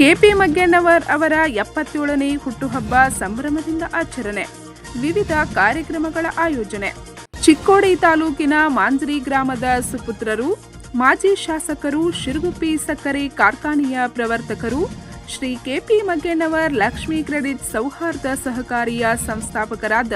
KP ಮಗ್ಗಣ್ಣವರ್ ಅವರ ಎಪ್ಪತ್ತೇಳನೇ ಹುಟ್ಟುಹಬ್ಬ ಸಂಭ್ರಮದಿಂದ ಆಚರಣೆ. ವಿವಿಧ ಕಾರ್ಯಕ್ರಮಗಳ ಆಯೋಜನೆ. ಚಿಕ್ಕೋಡಿ ತಾಲೂಕಿನ ಮಾಂಜ್ರಿ ಗ್ರಾಮದ ಸುಪುತ್ರರು, ಮಾಜಿ ಶಾಸಕರು, ಶಿರುಗುಪ್ಪಿ ಸಕ್ಕರೆ ಕಾರ್ಖಾನೆಯ ಪ್ರವರ್ತಕರು, ಶ್ರೀ ಕೆಪಿ ಮಗ್ಗಣ್ಣವರ್ ಲಕ್ಷ್ಮೀ ಕ್ರೆಡಿಟ್ ಸೌಹಾರ್ದ ಸಹಕಾರಿಯ ಸಂಸ್ಥಾಪಕರಾದ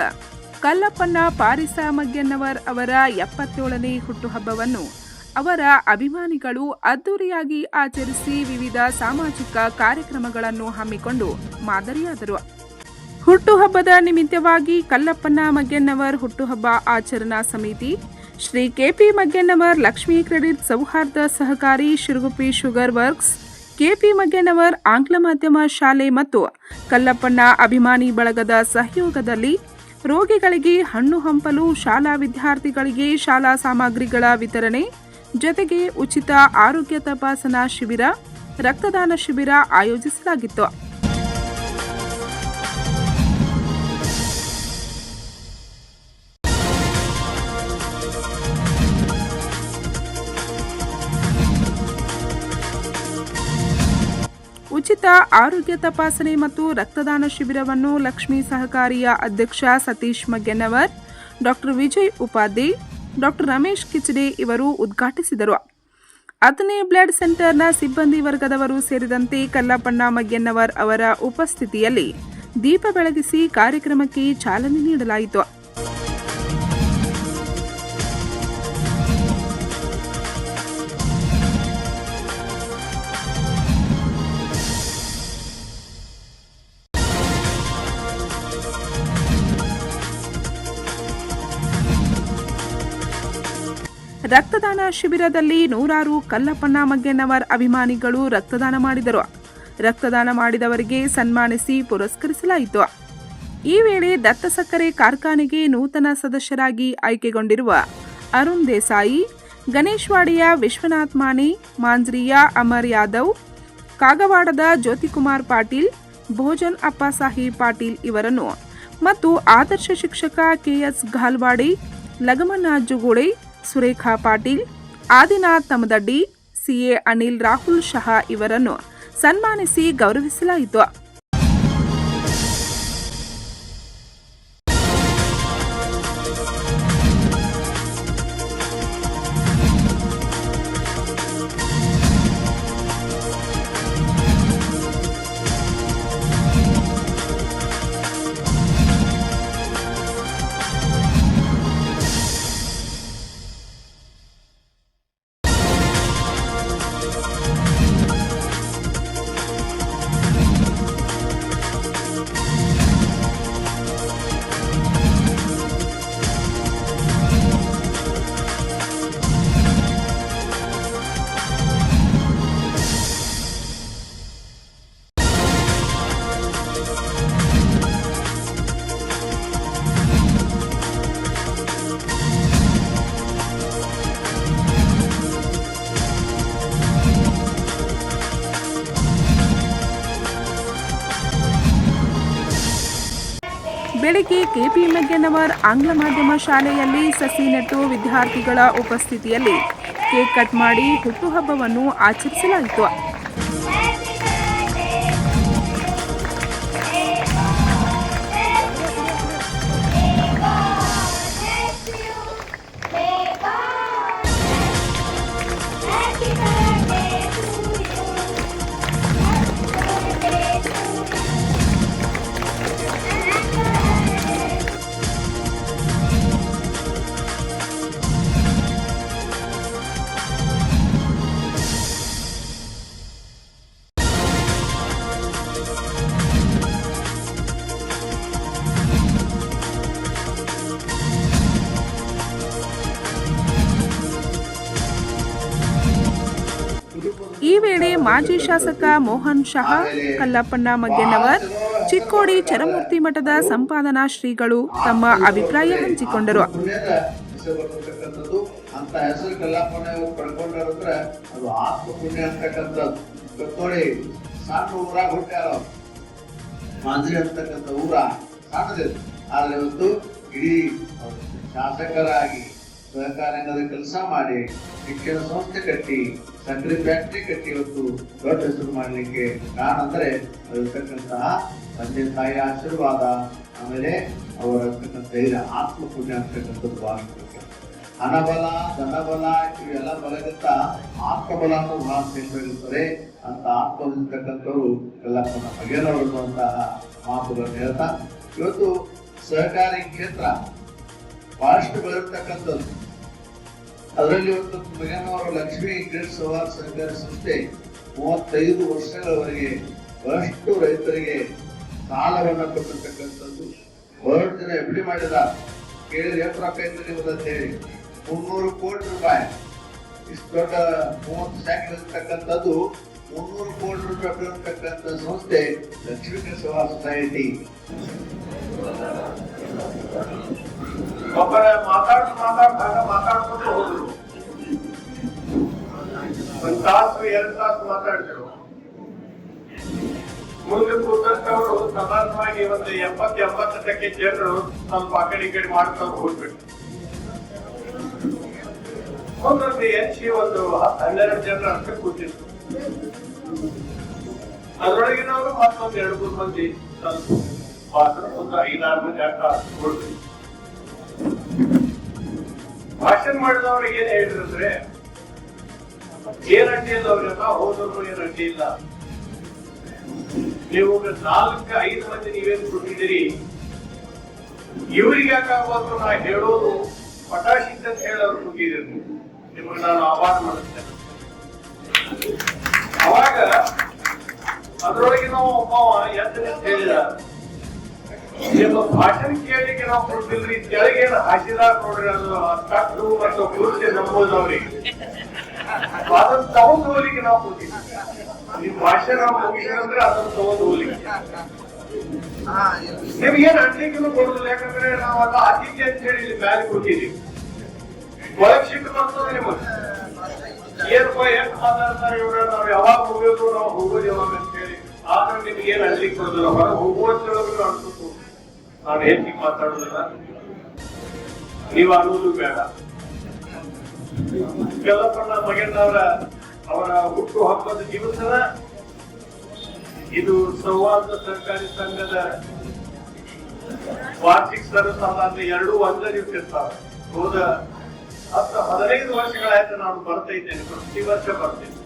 ಕಲ್ಲಪ್ಪನ ಪಾರಿಸ ಮಗ್ಗಣ್ಣವರ್ ಅವರ ಎಪ್ಪತ್ತೇಳನೇ ಹುಟ್ಟುಹಬ್ಬವನ್ನು ಅವರ ಅಭಿಮಾನಿಗಳು ಅದ್ದೂರಿಯಾಗಿ ಆಚರಿಸಿ ವಿವಿಧ ಸಾಮಾಜಿಕ ಕಾರ್ಯಕ್ರಮಗಳನ್ನು ಹಮ್ಮಿಕೊಂಡು ಮಾದರಿಯಾದರು. ಹುಟ್ಟುಹಬ್ಬದ ನಿಮಿತ್ತವಾಗಿ ಕಲ್ಲಪ್ಪನ ಮಗ್ಗೆನ್ನವರ್ ಹುಟ್ಟುಹಬ್ಬ ಆಚರಣಾ ಸಮಿತಿ, Shri KP Magganavar Lakshmi credit Souharda Sahakari Shirguppi sugar works, KP Magganavar ಆಂಗ್ಲ ಮಾಧ್ಯಮ ಶಾಲೆ ಮತ್ತು ಕಲ್ಲಪ್ಪನ ಅಭಿಮಾನಿ ಬಳಗದ ಸಹಯೋಗದಲ್ಲಿ ರೋಗಿಗಳಿಗೆ ಹಣ್ಣು ಹಂಪಲು ಶಾಲಾ ವಿದ್ಯಾರ್ಥಿಗಳಿಗೆ ಶಾಲಾ ಸಾಮಗ್ರಿಗಳ ವಿತರಣೆ ಜೊತೆಗೆ ಉಚಿತ ಆರೋಗ್ಯ ತಪಾಸಣಾ ಶಿಬಿರ, ರಕ್ತದಾನ ಶಿಬಿರ ಆಯೋಜಿಸಲಾಗಿತ್ತು. ಉಚಿತ ಆರೋಗ್ಯ ತಪಾಸಣೆ ಮತ್ತು ರಕ್ತದಾನ ಶಿಬಿರವನ್ನು ಲಕ್ಷ್ಮೀ ಸಹಕಾರಿಯ ಅಧ್ಯಕ್ಷ ಸತೀಶ್ ಮಗ್ಗೆನವರ್, ಡಾಕ್ಟರ್ ವಿಜಯ್ ಉಪಾಧ್ಯಾಯ್ ಡಾಕ್ಟರ್ ರಮೇಶ್ ಕಿಚಡಿ ಇವರು ಉದ್ಘಾಟಿಸಿದರು. ಹತ್ತನೇ ಬ್ಲಡ್ ಸೆಂಟರ್ನ ಸಿಬ್ಬಂದಿ ವರ್ಗದವರು ಸೇರಿದಂತೆ ಕಲ್ಲಪ್ಪಣ್ಣ ಮಗ್ಗೆನ್ನವರ್ ಅವರ ಉಪಸ್ಥಿತಿಯಲ್ಲಿ ದೀಪ ಬೆಳಗಿಸಿ ಕಾರ್ಯಕ್ರಮಕ್ಕೆ ಚಾಲನೆ ನೀಡಲಾಯಿತು. ರಕ್ತದಾನ ಶಿಬಿರದಲ್ಲಿ ನೂರಾರು ಕಲ್ಲಪ್ಪಣ್ಣ ಮಗ್ಗೆನವರ್ ಅಭಿಮಾನಿಗಳು ರಕ್ತದಾನ ಮಾಡಿದರು. ರಕ್ತದಾನ ಮಾಡಿದವರಿಗೆ ಸನ್ಮಾನಿಸಿ ಪುರಸ್ಕರಿಸಲಾಯಿತು. ಈ ವೇಳೆ ದತ್ತ ಸಕ್ಕರೆ ಕಾರ್ಖಾನೆಗೆ ನೂತನ ಸದಸ್ಯರಾಗಿ ಆಯ್ಕೆಗೊಂಡಿರುವ ಅರುಣ್ ದೇಸಾಯಿ ಗಣೇಶ್ವಾಡಿಯ ವಿಶ್ವನಾಥ್ ಮಾನೆ ಮಾಂಜ್ರಿಯ ಅಮರ್ ಯಾದವ್, ಕಾಗವಾಡದ ಜ್ಯೋತಿಕುಮಾರ್ ಪಾಟೀಲ್, ಭೋಜನ್ ಅಪ್ಪ ಸಾಹೇಬ್ ಪಾಟೀಲ್ ಇವರನ್ನು ಮತ್ತು ಆದರ್ಶ ಶಿಕ್ಷಕ ಕೆಎಸ್ ಘಾಲ್ವಾಡಿ ಲಗಮನ್ನ ಜುಗೋಡೆ ಸುರೇಖಾ ಪಾಟೀಲ್ ಆದಿನಾಥ್ ತಮದಡ್ಡಿ ಸಿಎ ಅನಿಲ್ ರಾಹುಲ್ ಶಹಾ ಇವರನ್ನು ಸನ್ಮಾನಿಸಿ ಗೌರವಿಸಲಾಯಿತು. ಬೆಳಿಗ್ಗೆ ಕೆಪಿ ಮೆಗ್ಗನವರ್ ಆಂಗ್ಲ ಮಾಧ್ಯಮ ಶಾಲೆಯಲ್ಲಿ ಸಸಿ ನೆಟ್ಟು ವಿದ್ಯಾರ್ಥಿಗಳ ಉಪಸ್ಥಿತಿಯಲ್ಲಿ ಕೇಕ್ ಕಟ್ ಮಾಡಿ ಹುಟ್ಟುಹಬ್ಬವನ್ನು ಆಚರಿಸಲಾಯಿತು. ಮಾಜಿ ಶಾಸಕ ಮೋಹನ್ ಶಹ, ಕಲ್ಲಪ್ಪಣ್ಣ ಮಗ್ಗೆನವರ್, ಚಿಕ್ಕೋಡಿ ಚರಮೂರ್ತಿ ಮಠದ ಸಂಪಾದನಾ ಶ್ರೀಗಳು ತಮ್ಮ ಅಭಿಪ್ರಾಯ ಹಂಚಿಕೊಂಡರು. ಇಡೀ ಶಾಸಕರಾಗಿ ಸಹಕಾರ ರಂಗದ ಕೆಲಸ ಮಾಡಿ ಶಿಕ್ಷಣ ಸಂಸ್ಥೆ ಕಟ್ಟಿ ಸಕ್ಕರೆ ಫ್ಯಾಕ್ಟ್ರಿ ಕಟ್ಟಿ ಇವತ್ತು ದೊಡ್ಡ ಹೆಸರು ಮಾಡಲಿಕ್ಕೆ ಕಾರಣ ಅಂದ್ರೆ ಅದಿರ್ತಕ್ಕಂತಹ ತಂದೆ ತಾಯಿಯ ಆಶೀರ್ವಾದ, ಆಮೇಲೆ ಅವರ ಧೈರ್ಯ ಆತ್ಮ ಪುಣ್ಯ ಅಂತಕ್ಕಂಥದ್ದು ಬಹಳಷ್ಟು ಹಣಬಲ, ಧನಬಲ, ಇವೆಲ್ಲ ಬಲಗಿಂತ ಆತ್ಮಬಲ ಅನ್ನೋ ಭಾಳ ಶ್ರೇಷ್ಠವಾಗಿರ್ತದೆ ಅಂತ ಆತ್ಮವಿರ್ತಕ್ಕಂಥವ್ರು ಎಲ್ಲ ಅನ್ನುವಂತಹ ಮಾತುಗಳನ್ನು ಹೇಳ್ತಾ, ಇವತ್ತು ಸಹಕಾರಿ ಕ್ಷೇತ್ರ ಬಹಳಷ್ಟು ಬೆಳೆದಿರ್ತಕ್ಕಂಥದ್ದು ಅದರಲ್ಲಿ ಒಂದು ಮಗನವರು ಲಕ್ಷ್ಮೀ ಕ್ರೀಡ್ ಸವಾರ್ ಸಹಕಾರಿ ಸಂಸ್ಥೆ ಮೂವತ್ತೈದು ವರ್ಷಗಳವರೆಗೆ ಬಹಳಷ್ಟು ರೈತರಿಗೆ ಸಾಲವನ್ನು ಕೊಟ್ಟಿರ್ತಕ್ಕಂಥದ್ದು. ಬಹಳಷ್ಟು ಜನ ಎಫ್ ಡಿ ಮಾಡಿದ ಕೇಳಿದ್ರೆ ಎಷ್ಟು ರೊಕ್ಕ ಇತ್ತು ನಿಮ್ಮದು ಅಂತ ಹೇಳಿ ಮುನ್ನೂರು ಕೋಟಿ ರೂಪಾಯಿ. ಇಷ್ಟು ದೊಡ್ಡ ಮೂವತ್ತು ಶಾಖೆ ಇರತಕ್ಕಂಥದ್ದು ಮುನ್ನೂರು ಕೋಟಿ ರೂಪಾಯಿ ಇರತಕ್ಕಂಥ ಸಂಸ್ಥೆ ಲಕ್ಷ್ಮೀ ಸವಾರ್ ಸೊಸೈಟಿ. ಒಬ್ಬರ ಮಾತಾಡ್ ಮಾತಾಡ್ದಾಗ ಮಾತಾಡ್ಕೊಂಡು ಹೋದ್ರು. ಒಂದ್ ತಾಸು, ಎರಡ್ ತಾಸು ಮಾತಾಡಿದ್ರು ಮುಂದೆ ಕೂತಂತವರು ಸಮಾನವಾಗಿ ಒಂದು ಎಪ್ಪತ್ತು ಎಂಬತ್ತಕ್ಕೆ ಜನರು ತಮ್ಮ ಆ ಕಡೆ ಮಾಡ್ಕೊಂಡು ಹೋಗ್ಬಿಟ್ಟು ಒಂದೊಂದು ಹೆಚ್ಚಿ ಒಂದು ಹನ್ನೆರಡು ಜನರ ಅಷ್ಟೇ ಕೂತಿದ್ರು. ಅದ್ರೊಳಗಿನವರು ಮತ್ತೊಂದು ಎರಡು, ಮೂರು ಮಂದಿ ಮಾತ್ರ ಒಂದು ಐದಾರು ಮಂದಿ ಅರ್ಥ ಕೊಡ್ಬೇಕು ಭಾಷಣ ಮಾಡಿದವ್ರಿಗೆ ಏನ್ ಹೇಳಿದ್ರೆ ಏನ್ ಅಡ್ಡಿ ಇಲ್ಲ ಅವ್ರಿಗೆಲ್ಲ ಹೋದವ್ರು ಏನ್ ಅಡ್ಡಿ ಇಲ್ಲ. ನೀವು ನಾಲ್ಕ, ಐದು ಮಂದಿ ನೀವೇನ್ ಕೊಟ್ಟಿದ್ದೀರಿ ಇವ್ರಿಗೆ ಯಾಕಾಗ್ಬೋದು ನಾ ಹೇಳೋದು ಪಟಾಶಿ ಅಂತ ಹೇಳೋರು ಕೊಟ್ಟಿದ್ದೀರಿ. ನೀವು. ನಿಮಗೆ ನಾನು ಆಹ್ವಾನ ಮಾಡುತ್ತೇನೆ ಅವಾಗ ಅದ್ರೊಳಗೆ ನಾವು ಎಂತ ಹೇಳಿದ. ನಿಮ್ಮ ಭಾಷಣ ಕೇಳಲಿಕ್ಕೆ ನಾವು ಕೊಡ್ತಿಲ್ರಿ ಕೆಳಗೇನು ಹಾಸಿದಾರ ನೋಡ್ರಿ ಅದು ಕಟ್ಟು ಮತ್ತು ಕುರ್ಚಿ ನಂಬೋದು ಅವ್ರಿಗೆ ಅದನ್ನ ತಗೊಂಡು ಹೋಗ್ಲಿಕ್ಕೆ ನಾವು ಕೊಡ್ತೀವಿ ನಿಮ್ ಭಾಷೆ ನಾವು ಮುಗಿಸಿದ್ರೆ ಅದನ್ನ ತಗೊಂಡು ಹೋಗ್ಲಿಕ್ಕೆ ನಿಮ್ಗೇನು ಅಡ್ಲಿಕ್ಕೂ ಕೊಡುದಿಲ್ಲ ಯಾಕಂದ್ರೆ ನಾವು ಅದ ಅತಿಥಿ ಅಂತ ಹೇಳಿ ಇಲ್ಲಿ ಮ್ಯಾಲೆ ಕೊಟ್ಟಿದ್ದೀವಿ ಒಳಗ್ ಸಿಟ್ಟು ಬರ್ತದೆ ನಿಮಗೆ ಏನಪ್ಪ ಏನ್ ಮಾತಾಡ್ತಾರೆ ಇವ್ರ? ನಾವ್ ಯಾವಾಗ ಹೋಗೋದು ನಾವು ಹೋಗೋದು ಯಾವಾಗ ಅಂತ ಹೇಳಿ. ಆದ್ರೆ ನಿಮ್ಗೆ ಏನ್ ಅಡ್ಲಿಕ್ಕೆ ಕೊಡುದಿಲ್ಲ. ಹೊರ ಹೇಳಿದ್ರು ಅನ್ಸುತ್ತು. ನಾನು ಹೆಚ್ಚಿ ಮಾತಾಡೋದಿಲ್ಲ. ನೀವು ಅನ್ನೋದು ಬೇಡ. ಕೆಲವಣ್ಣ ಮಗಣ್ಣವರ ಅವರ ಹುಟ್ಟು ಹಬ್ಬದ ದಿವಸನ ಇದು ಸೌಹಾರ್ದ ಸರ್ಕಾರಿ ಸಂಘದ ವಾರ್ಷಿಕ ಸರ್ವಸಾಧಾರಣ ಎರಡು ಒಂದೇ ಇರ್ತಾವೆ. ಹೋದ ಹತ್ತು ಹದಿನೈದು ವರ್ಷಗಳಾಯ್ತು ನಾನು ಬರ್ತಾ ಇದ್ದೇನೆ. ಪ್ರತಿ ವರ್ಷ ಬರ್ತೀನಿ.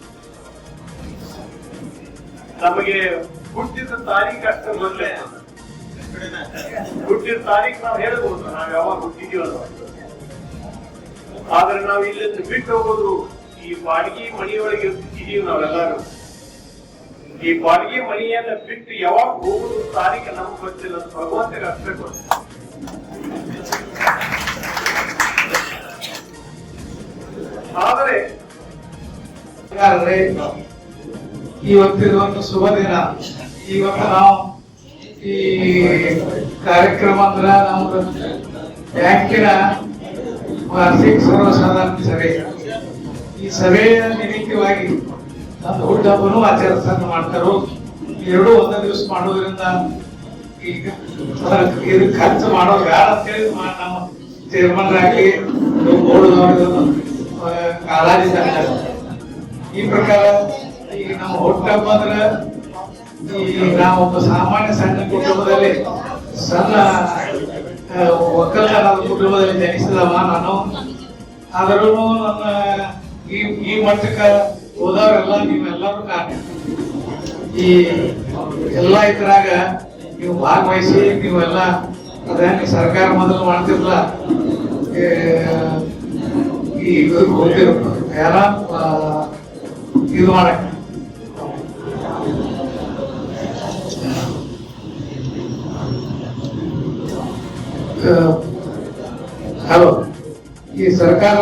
ನಮಗೆ ಹುಟ್ಟಿದ ತಾರೀಖು ಅಷ್ಟೇ ಮೊದಲೇ. ಹುಟ್ಟಿದ ತಾರೀಖು ನಾವು ಹೇಳಬಹುದು ನಾವು ಯಾವಾಗ ಹುಟ್ಟಿದೀವಲ್ಲ. ಆದ್ರೆ ನಾವು ಇಲ್ಲಿಂದ ಬಿಟ್ಟು ಹೋಗೋದು ಈ ಬಾಡಿಗೆ ಮನೆಯೊಳಗೆ ಇದೀವಿ ನಾವೆಲ್ಲರೂ. ಈ ಬಾಡಿಗೆ ಮನೆಯನ್ನ ಬಿಟ್ಟು ಯಾವಾಗ ಹೋಗುದು ತಾರೀಖು ನಮ್ಗೆ ಗೊತ್ತಿಲ್ಲ ಭಗವಂತಗೆ ಅಷ್ಟೇ ಗೊತ್ತು ಆದರೆ ಇವತ್ತಿರುವಂತ ಶುಭ ದಿನ ಇವತ್ತು ನಾವು ಈ ಕಾರ್ಯಕ್ರಮ ಅಂದ್ರ ನಮ್ದು ಬ್ಯಾಂಕಿನ ವಾರ್ಷಿಕ ಸರ್ವಸಾಧಾರಣ ಸಭೆ ಈ ಸಭೆಯ ನಿಮಿತ್ತವಾಗಿ ನಮ್ಮ ಹುಟ್ಟಹಬ್ಬನು ಆಚರಿಸನ್ನು ಮಾಡ್ತಾರೋ, ಎರಡು ಒಂದೇ ದಿವಸ ಮಾಡೋದ್ರಿಂದ ಈಗ ಇದು ಖರ್ಚು ಮಾಡೋದು ಬೇಡ ಅಂತೇಳಿ ನಮ್ಮ ಕಾಳಜಿ ತಗೊಂಡಾರ. ಈ ಪ್ರಕಾರ ಈಗ ನಮ್ಮ ಹುಟ್ಟಹಬ್ಬ ಅಂದ್ರೆ ನಾವು ಸಾಮಾನ್ಯ ಸಣ್ಣ ಕುಟುಂಬದಲ್ಲಿ ಸಣ್ಣ ಒಕ್ಕಲತನದ ಕುಟುಂಬದಲ್ಲಿ ಜನಿಸಿದವ ನಾನು. ಆದರೂ ನನ್ನ ಈ ಈ ಮಟ್ಟಕ್ಕೆ ಹೋದವರೆಲ್ಲ ನೀವೆಲ್ಲರೂ ಕಾರಣ. ಈ ಎಲ್ಲ ಇದ್ರಾಗ ನೀವು ಭಾಗವಹಿಸಿ, ನೀವೆಲ್ಲ ಅದೇನು ಸರ್ಕಾರ ಮೊದಲು ಮಾಡ್ತಿರ್ಲ ಈ ಹೋಗ್ತಿರೋ ಯಾರ ಇದು ಮಾಡಕ್ಕೆ? ಹಲೋ, ಈ ಸರ್ಕಾರ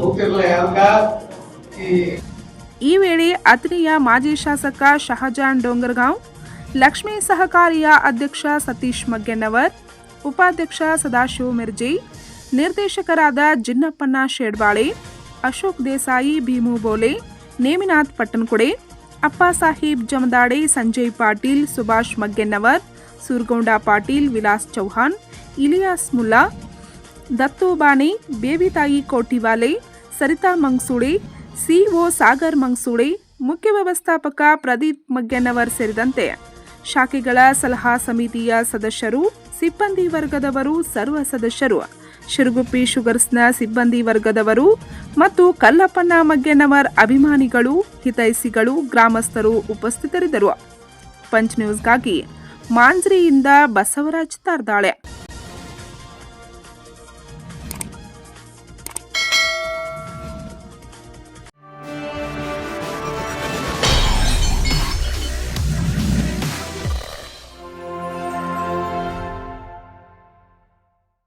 ಹೋಗ್ತಿರಲ್ಲ ಯಾವಾಗ? ಈ ವೇಳೆ ಅತ್ನಿಯ ಮಾಜಿ ಶಾಸಕ ಶಹಜಾನ್ ಡೋಂಗರ್ಗಾಂವ್, ಲಕ್ಷ್ಮೀ ಸಹಕಾರಿಯ ಅಧ್ಯಕ್ಷ ಸತೀಶ್ ಮಗ್ಗೆನ್ನವರ್ ಉಪಾಧ್ಯಕ್ಷ ಸದಾಶಿವ ಮಿರ್ಜಿ, ನಿರ್ದೇಶಕರಾದ ಜಿನ್ನಪ್ಪಣ್ಣ ಶೇಡ್ಬಾಳೆ ಅಶೋಕ್ ದೇಸಾಯಿ ಭೀಮು ಬೋಲೆ, ನೇಮಿನಾಥ್ ಪಟ್ಟಣಕುಡೆ ಅಪ್ಪ ಸಾಹೀಬ್ ಜಮದಾಡೆ, ಸಂಜಯ್ ಪಾಟೀಲ್, ಸುಭಾಷ್ ಮಗ್ಗೆನ್ನವರ್ ಸುರ್ಗೌಂಡ ಪಾಟೀಲ್, ವಿಲಾಸ್ ಚೌಹಾಣ್, ಇಲಿಯಾಸ್ ಮುಲ್ಲಾ ದತ್ತೋಬಾನೆ ಬೇಬಿ ಬೇಬಿತಾಯಿ ಕೋಟಿವಾಲೆ, ಸರಿತಾ ಮಂಗ್ಸೂಡೆ ಸಿಒ ಸಾಗರ್ ಮಂಗ್ಸೂಳಿ, ಮುಖ್ಯ ವ್ಯವಸ್ಥಾಪಕ ಪ್ರದೀಪ್ ಮಗ್ಗೆನವರ್ ಸೇರಿದಂತೆ ಶಾಖೆಗಳ ಸಲಹಾ ಸಮಿತಿಯ ಸದಸ್ಯರು, ಸಿಬ್ಬಂದಿ ವರ್ಗದವರು, ಸರ್ವ ಸದಸ್ಯರು, ಶಿರುಗುಪ್ಪಿ ಶುಗರ್ಸ್ನ ಸಿಬ್ಬಂದಿ ವರ್ಗದವರು ಮತ್ತು ಕಲ್ಲಪ್ಪಣ್ಣ ಮಗ್ಗೆನವರ್ ಅಭಿಮಾನಿಗಳು ಹಿತೈಸಿಗಳು ಗ್ರಾಮಸ್ಥರು ಉಪಸ್ಥಿತರಿದ್ದರು. ಪಂಚ್ ನ್ಯೂಸ್ಗಾಗಿ ಮಾಂಜ್ರಿಯಿಂದ ಬಸವರಾಜ್ ತಾರ್ದಾಳೆ.